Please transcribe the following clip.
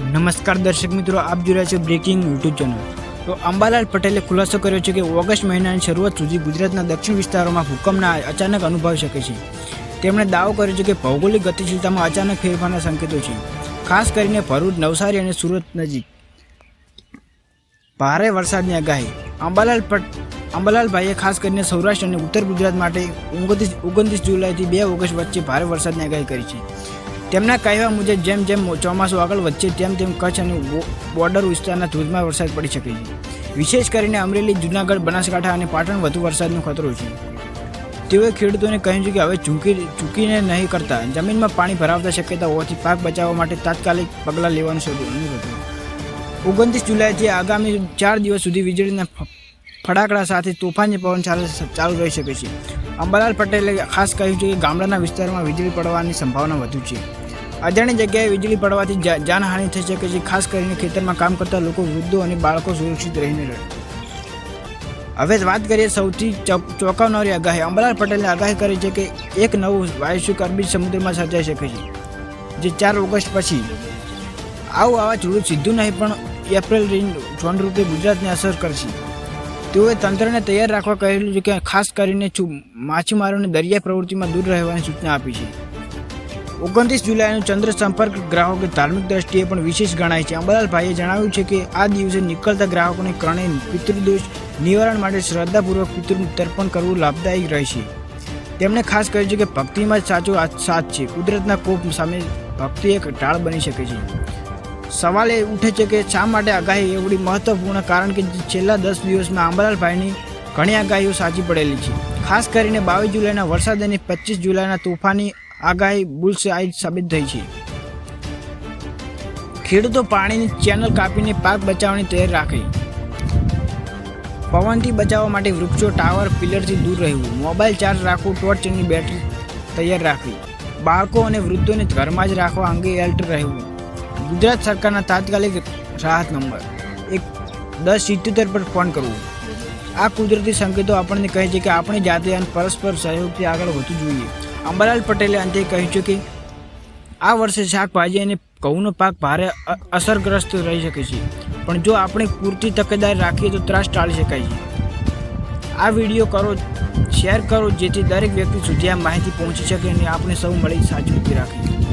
નમસ્કાર દર્શક મિત્રો, આપ જોઈ છો બ્રેકિંગ યુટ્યુબ ચેનલ તો અંબાલાલ પટેલે ખુલાસો કર્યો છે કે ઓગસ્ટ મહિનાની શરૂઆત સુધી ગુજરાતના દક્ષિણ વિસ્તારોમાં ભૂકંપના અચાનક અનુભવી શકે છે. તેમણે દાવો કર્યો છે કે ભૌગોલિક ગતિશીલતામાં અચાનક ફેરફારના સંકેતો છે. ખાસ કરીને ભરૂચ, નવસારી અને સુરત નજીક. ભારે વરસાદની આગાહી. અંબાલાલ પટ, અંબાલાલભાઈએ ખાસ કરીને સૌરાષ્ટ્ર અને ઉત્તર ગુજરાત માટે ઓગણત્રીસ ઓગણત્રીસ જુલાઈથી બે ઓગસ્ટ વચ્ચે ભારે વરસાદની આગાહી કરી છે. તેમના કહેવા મુજબ, જેમ જેમ ચોમાસું આગળ વધશે, તેમ તેમ કચ્છ અને બોર્ડર વિસ્તારના ધોધમાર વરસાદ પડી શકે છે. વિશેષ કરીને અમરેલી, જૂનાગઢ, બનાસકાંઠા અને પાટણ વધુ વરસાદનો ખતરો છે. તેઓએ ખેડૂતોને કહ્યું છે કે હવે ચૂકી ચૂકીને નહીં કરતા, જમીનમાં પાણી ભરાવતા શક્યતા હોવાથી પાક બચાવવા માટે તાત્કાલિક પગલાં લેવાનું શરૂ હતો. ઓગણત્રીસ જુલાઈથી આગામી ચાર દિવસ સુધી વીજળીના ફટાકડા સાથે તોફાની પવન ચાલુ રહી શકે છે. અંબાલાલ પટેલે ખાસ કહ્યું છે કે ગામડાના વિસ્તારમાં વીજળી પડવાની સંભાવના વધુ છે. અજાણી જગ્યાએ વીજળી પડવાથી જાનહાનિ થઈ શકે છે ખાસ કરીને ખેતરમાં કામ કરતા લોકો, વૃદ્ધો અને બાળકો સુરક્ષિત રહીને રહે. હવે વાત કરીએ સૌથી ચોંક- ચોંકાવનારી આગાહી. અંબાલાલ પટેલે આગાહી કરી છે કે એક નવું વાયુશુક અરબી સમુદ્રમાં સર્જાઈ શકે છે, જે ચાર ઓગસ્ટ પછી. આવું વાવાઝોડું સીધું નહીં, પણ એપ્રિલ જોન રૂપે ગુજરાતને અસર કરશે. તેઓએ તંત્રને તૈયાર રાખવા કહેલું છે કે ખાસ કરીને માછીમારોને દરિયા પ્રવૃત્તિમાં દૂર રહેવાની સૂચના આપી છે. ઓગણત્રીસ જુલાઈનું ચંદ્ર સંપર્ક ગ્રાહકો ધાર્મિક દ્રષ્ટિએ પણ વિશેષ ગણાય છે. અંબાલાલભાઈએ જણાવ્યું છે કે આ દિવસે નીકળતા ગ્રાહકોને કરણે પિતૃદોષ નિવારણ માટે શ્રદ્ધાપૂર્વક પિતૃનું તર્પણ કરવું લાભદાયી રહેશે. તેમણે ખાસ કહ્યું છે કે ભક્તિમાં જ સાચો સાથ છે. કુદરતના કોપ સામે ભક્તિ એક ઢાળ બની શકે છે. સવાલ એ ઉઠે છે કે શા માટે આગાહી એવડી મહત્વપૂર્ણ કારણ કે છેલ્લા દસ દિવસમાં આંબાલાલભાઈની ઘણી આગાહીઓ સાચી પડેલી છે. ખાસ કરીને બાવીસ જુલાઈના વરસાદ અને પચીસ જુલાઈના તોફાની આગાહી બુલ્સ આઈ સાબિત થઈ છે. ખેડૂતો પાણીની ચેનલ કાપીને પાક બચાવવાની તૈયાર રાખે. પવનથી બચાવવા માટે વૃક્ષો, ટાવર, પિલરથી દૂર રહેવું. મોબાઈલ ચાર્જ રાખવું ટોર્ચની બેટરી તૈયાર રાખવી. બાળકો અને વૃદ્ધોને ઘરમાં જ રાખવા અંગે એલર્ટ રહેવું. ગુજરાત સરકારના તાત્કાલિક રાહત નંબર. એક દસ સિત્યોતેર પર ફોન કરવો. આ કુદરતી સંકેતો આપણને કહે છે કે આપણે જાતે અને પરસ્પર સહયોગથી આગળ વધવું જોઈએ. અંબાલાલ પટેલે અંતે કહ્યું છે કે આ વર્ષે શાકભાજી અને ઘઉંનો પાક ભારે અસરગ્રસ્ત રહી શકે છે. પણ જો આપણે પૂરતી તકેદારી રાખીએ તો ત્રાસ ટાળી શકાય છે. આ વીડિયો કરો, શેર કરો, જેથી દરેક વ્યક્તિ સુધી આ માહિતી પહોંચી શકે અને આપણે સૌ મળી સાચવી રાખીએ.